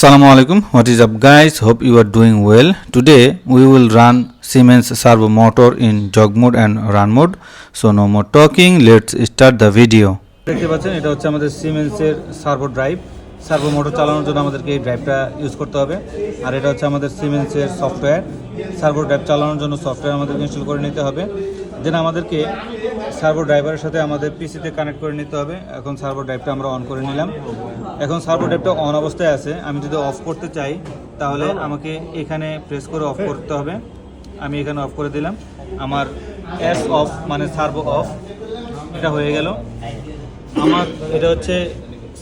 Assalamu alaikum. What is up, guys? Hope you are doing well. Today we will run Siemens servo motor in jog mode and run mode. So no more talking. Let's start the video. দেখতে পাচ্ছেন এটা হচ্ছে আমাদের সিমেন্সের servo drive servo motor চালানোর জন্য আমাদেরকে এই ড্রাইভটা ইউজ করতে হবে আর এটা হচ্ছে আমাদের সিমেন্সের সফটওয়্যার সার্ভো ড্রাইভ চালানোর জন্য সফটওয়্যার আমাদেরকে ইনস্টল করে নিতে হবে দেন আমাদেরকে সার্ভো ড্রাইভারের সাথে আমাদের পিসিতে কানেক্ট করে নিতে হবে। এখন সার্ভো ড্রাইভটা আমরা অন করে নিলাম। এখন সার্ভো ড্রাইভটা অন অবস্থায় আছে। আমি যদি অফ করতে চাই, তাহলে আমাকে এখানে প্রেস করে অফ করতে হবে। আমি এখানে অফ করে দিলাম। আমার এস অফ মানে সার্ভো অফ এটা হয়ে গেল। আমার, এটা হচ্ছে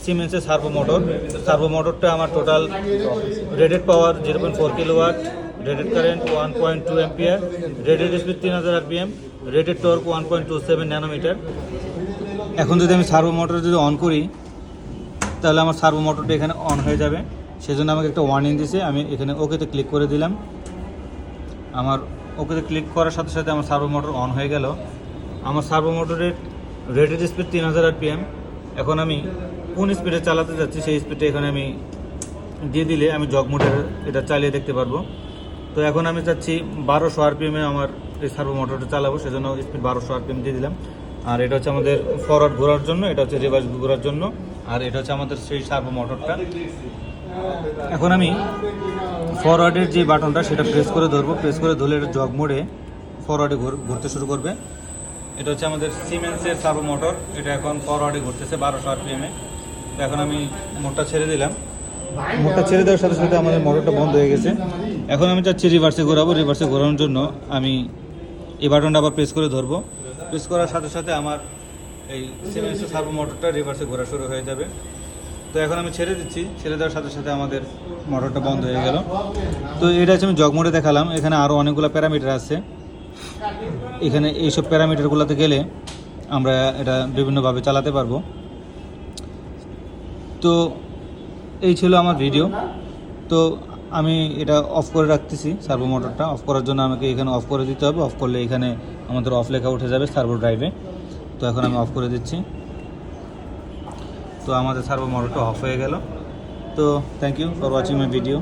সিমেন্সের সার্ভো মোটর সার্ভো মোটরটা আমার total rated power zero point four kilo rated current one point two ampere rated speed তিন হাজার RPM rated torque one point two seven nanometer এখন যদি আমি সার্ভো মোটর যদি অন করি, তাহলে আমার সার্ভো মোটরটা এখানে অন হয়ে যাবে। সেজন্য আমাকে একটা ওয়ার্নিং দিছে। আমি এখানে ওকেতে ক্লিক করে দিলাম। আমার ওকেতে ক্লিক করার সাথে সাথে আমার সার্ভো মোটর অন হয়ে গেল। আমার সার্ভো মোটরের রেটেড স্পিড তিন হাজার আরপিএম এখন আমি কোন স্পিডে চালাতে যাচ্ছি, সেই স্পিডে এখানে আমি দিয়ে দিলে আমি জগ মোটর এটা চালিয়ে দেখতে পারব। তো এখন আমি চাচ্ছি বারোশো আরপিএমে আমার এই সার্ভো মোটরটা চালাবো, সেজন্য স্পিড বারোশো আরপিএম দিয়ে দিলাম। আর এটা হচ্ছে আমাদের ফরওয়ার্ড ঘোরার জন্য, এটা হচ্ছে রিভার্স ঘোরার জন্য, আর এটা হচ্ছে আমাদের সেই সার্ভো মোটরটা এখন আমি ফরওয়ার্ডের যে বাটনটা, সেটা প্রেস করে ধরবো প্রেস করে ধরলে এটা জগ মোড়ে ফরওয়ার্ডে ঘুরতে শুরু করবে। এটা হচ্ছে আমাদের সিমেন্সের সার্ভো মোটর এটা এখন ফরওয়ার্ডে ঘুরতেছে বারোশো আরপিএমে এখন আমি মোটরটা ছেড়ে দিলাম। মোটরটা ছেড়ে দেওয়ার সাথে সাথে আমাদের মোটরটা বন্ধ হয়ে গেছে। এখন আমি চাচ্ছি রিভার্সে ঘোরাবো রিভার্সে ঘোরানোর জন্য আমি এই বাটনটা আবার প্রেস করে ধরবো। প্রেস করার সাথে সাথে আমার এই সিমেন্সের সার্ভো মোটরটা রিভার্সে ঘোরা শুরু হয়ে যাবে। তো এখন আমি ছেড়ে দিচ্ছি, ছেড়ে দেওয়ার সাথে সাথে আমাদের মোটরটা বন্ধ হয়ে গেল। তো এটা হচ্ছে আমি জগ মোডে দেখালাম, এখানে আরও অনেকগুলো প্যারামিটার আছে। এখানে এইসব প্যারামিটারগুলোতে গেলে আমরা এটা বিভিন্নভাবে চালাতে পারব। তো এই ছিল আমার ভিডিও তো আমি এটা অফ করে রাখতেছি সার্ভো মোটরটা অফ করার জন্য আমাকে এখানে অফ করে দিতে হবে। অফ করলে এখানে আমাদের অফ লেখা উঠে যাবে সার্ভো ড্রাইভে তো এখন আমি অফ করে দিচ্ছি। তো আমাদের সার্ভো মোটরটা অফ হয়ে গেল। তো thank you for watching my video